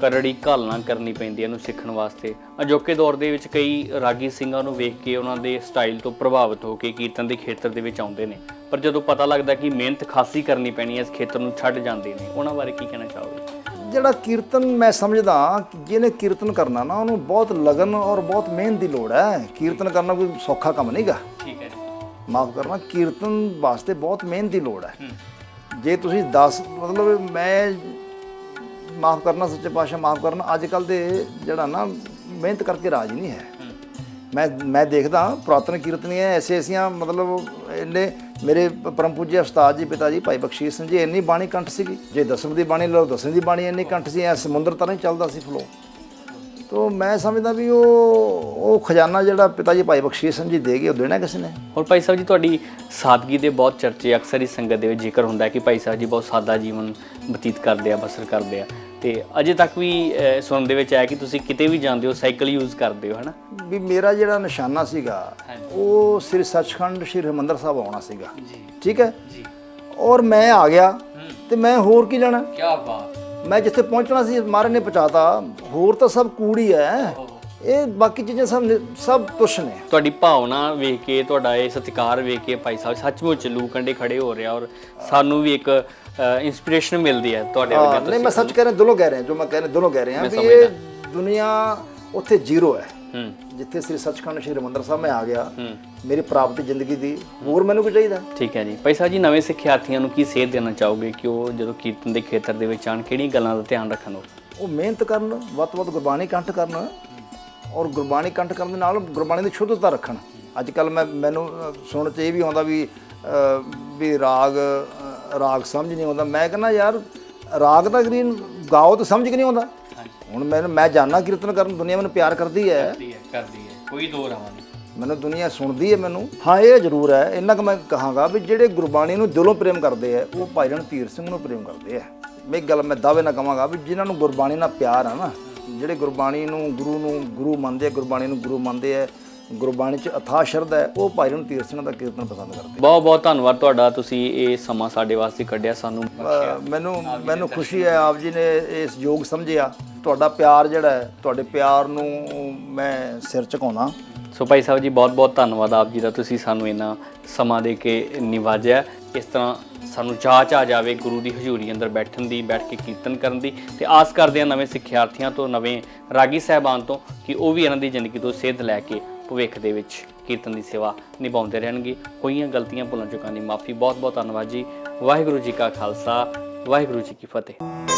ਕਰੜੀ ਘਾਲਣਾ ਕਰਨੀ ਪੈਂਦੀ ਹੈ ਇਹਨੂੰ ਸਿੱਖਣ ਵਾਸਤੇ। ਅਜੋਕੇ ਦੌਰ ਦੇ ਵਿੱਚ ਕਈ ਰਾਗੀ ਸਿੰਘਾਂ ਨੂੰ ਵੇਖ ਕੇ ਉਹਨਾਂ ਦੇ ਸਟਾਈਲ ਤੋਂ ਪ੍ਰਭਾਵਿਤ ਹੋ ਕੇ ਕੀਰਤਨ ਦੇ ਖੇਤਰ ਦੇ ਵਿੱਚ ਆਉਂਦੇ ਨੇ। ਪਰ ਜਦੋਂ ਪਤਾ ਲੱਗਦਾ ਕਿ ਮਿਹਨਤ ਖਾਸੀ ਕਰਨੀ ਪੈਣੀ ਹੈ ਇਸ ਖੇਤਰ ਨੂੰ ਛੱਡ ਜਾਂਦੇ ਨੇ ਉਹਨਾਂ ਬਾਰੇ ਕੀ ਕਹਿਣਾ ਚਾਹੋਗੇ?
ਜਿਹੜਾ ਕੀਰਤਨ ਮੈਂ ਸਮਝਦਾ ਕਿ ਜਿਹਨੇ ਕੀਰਤਨ ਕਰਨਾ ਨਾ ਉਹਨੂੰ ਬਹੁਤ ਲਗਨ ਔਰ ਬਹੁਤ ਮਿਹਨਤ ਦੀ ਲੋੜ ਹੈ। ਕੀਰਤਨ ਕਰਨਾ ਕੋਈ ਸੌਖਾ ਕੰਮ ਨਹੀਂਗਾ
ਠੀਕ ਹੈ
ਮਾਫ ਕਰਨਾ ਕੀਰਤਨ ਵਾਸਤੇ ਬਹੁਤ ਮਿਹਨਤ ਦੀ ਲੋੜ ਹੈ। ਜੇ ਤੁਸੀਂ 10 ਮਤਲਬ ਮੈਂ ਮਾਫ ਕਰਨਾ ਸੱਚੇ ਪਾਤਸ਼ਾਹ ਮਾਫ ਕਰਨਾ ਅੱਜ ਕੱਲ ਦੇ ਜਿਹੜਾ ਨਾ ਮਿਹਨਤ ਕਰਕੇ ਰਾਜ ਨਹੀਂ ਹੈ। ਮੈਂ ਮੈਂ ਦੇਖਦਾ ਪੁਰਾਤਨ ਕੀਰਤਨੀਆਂ ਐਸੇ ਐਸੀਆਂ ਮਤਲਬ ਇੰਨੇ ਮੇਰੇ ਪਰਮ ਪੂਜਯ ਉਸਤਾਦ ਜੀ, ਪਿਤਾ ਜੀ, ਭਾਈ ਬਖਸ਼ੀਸ਼ ਸਿੰਘ ਜੀ, ਇੰਨੀ ਬਾਣੀ ਕੰਠ ਸੀਗੀ। ਜੇ ਦਸਮ ਦੀ ਬਾਣੀ ਲਓ ਦਸਮ ਦੀ ਬਾਣੀ ਇੰਨੀ ਕੰਠ ਸੀ, ਐ ਸਮੁੰਦਰ ਤਰ੍ਹਾਂ ਹੀ ਚੱਲਦਾ ਸੀ ਫਲੋ ਤੋ ਮੈਂ ਸਮਝਦਾ ਵੀ ਉਹ ਉਹ ਖਜ਼ਾਨਾ ਜਿਹੜਾ ਪਿਤਾ ਜੀ, ਭਾਈ ਬਖਸ਼ੀਸ਼ ਸਿੰਘ ਜੀ ਦੇ ਗਏ, ਉਹ ਦੇਣਾ ਕਿਸ ਨੇ?
ਹੋਰ ਭਾਈ ਸਾਹਿਬ ਜੀ, ਤੁਹਾਡੀ ਸਾਦਗੀ ਦੇ ਬਹੁਤ ਚਰਚੇ ਅਕਸਰ ਹੀ ਸੰਗਤ ਦੇ ਵਿੱਚ ਜ਼ਿਕਰ ਹੁੰਦਾ ਕਿ ਭਾਈ ਸਾਹਿਬ ਜੀ ਬਹੁਤ ਸਾਦਾ ਜੀਵਨ ਬਤੀਤ ਕਰਦੇ ਆ, ਬਸਰ ਕਰਦੇ ਆ। ਤੇ ਅਜੇ ਤੱਕ ਵੀ ਸੁਣਨ ਦੇ ਵਿੱਚ ਆਇਆ ਕਿ ਤੁਸੀਂ ਕਿਤੇ ਵੀ ਜਾਂਦੇ ਹੋ ਸਾਈਕਲ ਯੂਜ਼ ਕਰਦੇ ਹੋ ਹਨਾ?
ਵੀ ਮੇਰਾ ਜਿਹੜਾ ਨਿਸ਼ਾਨਾ ਸੀਗਾ ਉਹ ਸ੍ਰੀ ਸੱਚਖੰਡ ਸ੍ਰੀ ਹਰਿਮੰਦਰ ਸਾਹਿਬ ਆਉਣਾ ਸੀਗਾ। ਠੀਕ ਹੈ?
ਜੀ।
ਔਰ ਮੈਂ ਆ ਗਿਆ ਤੇ ਮੈਂ ਹੋਰ ਕੀ ਲੈਣਾ?
ਕੀ ਬਾਤ।
ਮੈਂ ਜਿੱਥੇ ਪਹੁੰਚਣਾ ਸੀ ਮਹਾਰਾਜ ਨੇ ਪਹੁੰਚਾਤਾ। ਹੋਰ ਤਾਂ ਸਭ ਕੂੜੀ ਹੈ ਇਹ ਬਾਕੀ ਚੀਜ਼ਾਂ ਸਭ ਸਭ ਤੁਛ ਨੇ।
ਤੁਹਾਡੀ ਭਾਵਨਾ ਵੇਖ ਕੇ ਤੁਹਾਡਾ ਇਹ ਸਤਿਕਾਰ ਵੇਖ ਕੇ ਭਾਈ ਸਾਹਿਬ ਸੱਚਮੁੱਚ ਲੂ ਕੰਡੇ ਖੜੇ ਹੋ ਰਿਹਾ ਔਰ ਸਾਨੂੰ ਵੀ ਇੱਕ ਇਨਸਪੀਰੇਸ਼ਨ ਮਿਲਦੀ ਹੈ ਤੁਹਾਡੇ
ਹਾਂ,
ਵਰਗੇ
ਨਹੀਂ ਮੈਂ ਸੱਚ ਕਹਿ ਰਿਹਾ ਦਿਲੋਂ ਕਹਿ ਰਿਹਾ ਜੋ ਮੈਂ ਕਹਿ ਰਿਹਾ ਦਿਲੋਂ ਕਹਿ ਰਿਹਾ
ਮੈਂ
ਵੀ। ਇਹ ਦੁਨੀਆ ਉੱਥੇ ਜ਼ੀਰੋ ਹੈ।
ਹੂੰ।
ਜਿੱਥੇ ਸ੍ਰੀ ਸੱਚਖੰਡ ਸ੍ਰੀ ਹਰਿਮੰਦਰ ਸਾਹਿਬ ਮੈਂ ਆ ਗਿਆ
ਹੂੰ।
ਮੇਰੀ ਪ੍ਰਾਪਤੀ ਜ਼ਿੰਦਗੀ ਦੀ ਹੋਰ ਮੈਨੂੰ ਕੀ ਚਾਹੀਦਾ?
ਠੀਕ ਹੈ ਜੀ। ਭਾਈ ਸਾਹਿਬ ਜੀ ਨਵੇਂ ਸਿੱਖਿਆਰਥੀਆਂ ਨੂੰ ਕੀ ਸੇਧ ਦੇਣਾ ਚਾਹੋਗੇ ਕਿ ਉਹ ਜਦੋਂ ਕੀਰਤਨ ਦੇ ਖੇਤਰ ਦੇ ਵਿੱਚ ਆਣ ਕਿਹੜੀਆਂ ਗੱਲਾਂ ਦਾ ਧਿਆਨ ਰੱਖਣ ਉਹ
ਮਿਹਨਤ ਕਰਨ ਵੱਧ ਤੋਂ ਵੱਧ ਗੁਰਬਾਣੀ ਕੰਠ ਕਰਨ ਔਰ ਗੁਰਬਾਣੀ ਕੰਠ ਕਰਨ ਦੇ ਨਾਲ ਗੁਰਬਾਣੀ ਦੀ ਸ਼ੁੱਧਤਾ ਰੱਖਣ। ਅੱਜ ਕੱਲ ਮੈਂ ਮੈਨੂੰ ਅ, ਸੁਣਨ ਚ ਇਹ ਵੀ ਆਉਂਦਾ ਵੀ ਵੀ ਰਾਗ ਰਾਗ ਸਮਝ ਨਹੀਂ ਆਉਂਦਾ। ਮੈਂ ਕਹਿੰਦਾ ਯਾਰ ਰਾਗ ਦਾ ਗਰੀਨ ਗਾਓ ਤਾਂ ਸਮਝ ਕਿ ਨਹੀਂ ਆਉਂਦਾ। ਹੁਣ ਮੈਂ ਮੈਂ ਜਾਣਾ ਕੀਰਤਨ ਕਰਨ ਦੁਨੀਆ ਮੈਨੂੰ ਪਿਆਰ ਕਰਦੀ ਹੈ।
ਕਰਦੀ ਹੈ ਕਰਦੀ ਹੈ। ਕੋਈ ਦੋ ਰਹਾ ਨਹੀਂ।
ਮੈਨੂੰ ਦੁਨੀਆ ਸੁਣਦੀ ਹੈ ਮੈਨੂੰ। ਹਾਂ ਇਹ ਜ਼ਰੂਰ ਹੈ। ਇੰਨਾ ਕੁ ਮੈਂ ਕਹਾਂਗਾ ਵੀ ਜਿਹੜੇ ਗੁਰਬਾਣੀ ਨੂੰ ਦਿਲੋਂ ਪ੍ਰੇਮ ਕਰਦੇ ਆ ਉਹ ਭਾਈ ਰਣਧੀਰ ਸਿੰਘ ਨੂੰ ਪ੍ਰੇਮ ਕਰਦੇ ਆ ਮੈਂ ਇੱਕ ਗੱਲ ਮੈਂ ਦਾਅਵੇ ਨਾਲ ਕਹਾਂਗਾ ਵੀ ਜਿਨ੍ਹਾਂ ਨੂੰ ਗੁਰਬਾਣੀ ਨਾਲ ਪਿਆਰ ਆ ਨਾ ਜਿਹੜੇ ਗੁਰਬਾਣੀ ਨੂੰ ਗੁਰੂ ਨੂੰ ਗੁਰੂ ਮੰਨਦੇ ਆ ਗੁਰਬਾਣੀ ਨੂੰ ਗੁਰੂ ਮੰਨਦੇ ਆ ਗੁਰਬਾਣੀ 'ਚ ਅਥਾਹ ਸ਼ਰਧਾ ਹੈ ਉਹ ਭਾਈ ਰਣਧੀਰ ਸਿੰਘ ਦਾ ਕੀਰਤਨ ਪਸੰਦ ਕਰਦੇ
ਬਹੁਤ ਬਹੁਤ ਧੰਨਵਾਦ ਤੁਹਾਡਾ ਤੁਸੀਂ ਇਹ ਸਮਾਂ ਸਾਡੇ ਵਾਸਤੇ ਕੱਢਿਆ ਸਾਨੂੰ
ਮੈਨੂੰ ਮੈਨੂੰ ਖੁਸ਼ੀ ਹੈ ਆਪ ਜੀ ਨੇ ਇਸ ਯੋਗ ਸਮਝਿਆ। ਤੁਹਾਡਾ ਪਿਆਰ ਜਿਹੜਾ ਹੈ ਤੁਹਾਡੇ ਪਿਆਰ ਨੂੰ ਮੈਂ ਸਿਰ ਝੁਕਾਉਣਾ।
ਸੋ ਭਾਈ ਸਾਹਿਬ ਜੀ, ਬਹੁਤ ਬਹੁਤ ਧੰਨਵਾਦ ਆਪ ਜੀ ਦਾ। ਤੁਸੀਂ ਸਾਨੂੰ ਇੰਨਾ ਸਮਾਂ ਦੇ ਕੇ ਨਿਵਾਜਿਆ ਇਸ ਤਰ੍ਹਾਂ ਸਾਨੂੰ ਚਾਚ ਆ ਜਾਵੇ ਗੁਰੂ ਦੀ ਹਜ਼ੂਰੀ ਅੰਦਰ ਬੈਠਣ ਦੀ, ਬੈਠ ਕੇ ਕੀਰਤਨ ਕਰਨ ਦੀ। ਤੇ ਆਸ ਕਰਦੇ ਹਾਂ ਨਵੇਂ ਸਿੱਖਿਆਰਥੀਆਂ ਤੋਂ, ਨਵੇਂ ਰਾਗੀ ਸਾਹਿਬਾਨ ਤੋਂ ਕਿ ਉਹ ਵੀ ਇਹਨਾਂ ਦੀ ਜ਼ਿੰਦਗੀ ਤੋਂ ਸੇਧ ਲੈ ਕੇ ਭਵਿੱਖ ਦੇ ਵਿੱਚ ਕੀਰਤਨ ਦੀ ਸੇਵਾ ਨਿਭਾਉਂਦੇ ਰਹਿਣਗੇ। ਹੋਈਆਂ ਗਲਤੀਆਂ, ਭੁੱਲਾਂ ਚੁੱਕਾਂ ਦੀ ਮਾਫੀ। ਬਹੁਤ ਬਹੁਤ ਧੰਨਵਾਦ ਜੀ। ਵਾਹਿਗੁਰੂ ਜੀ ਕਾ ਖਾਲਸਾ, ਵਾਹਿਗੁਰੂ ਜੀ ਕੀ ਫਤਿਹ।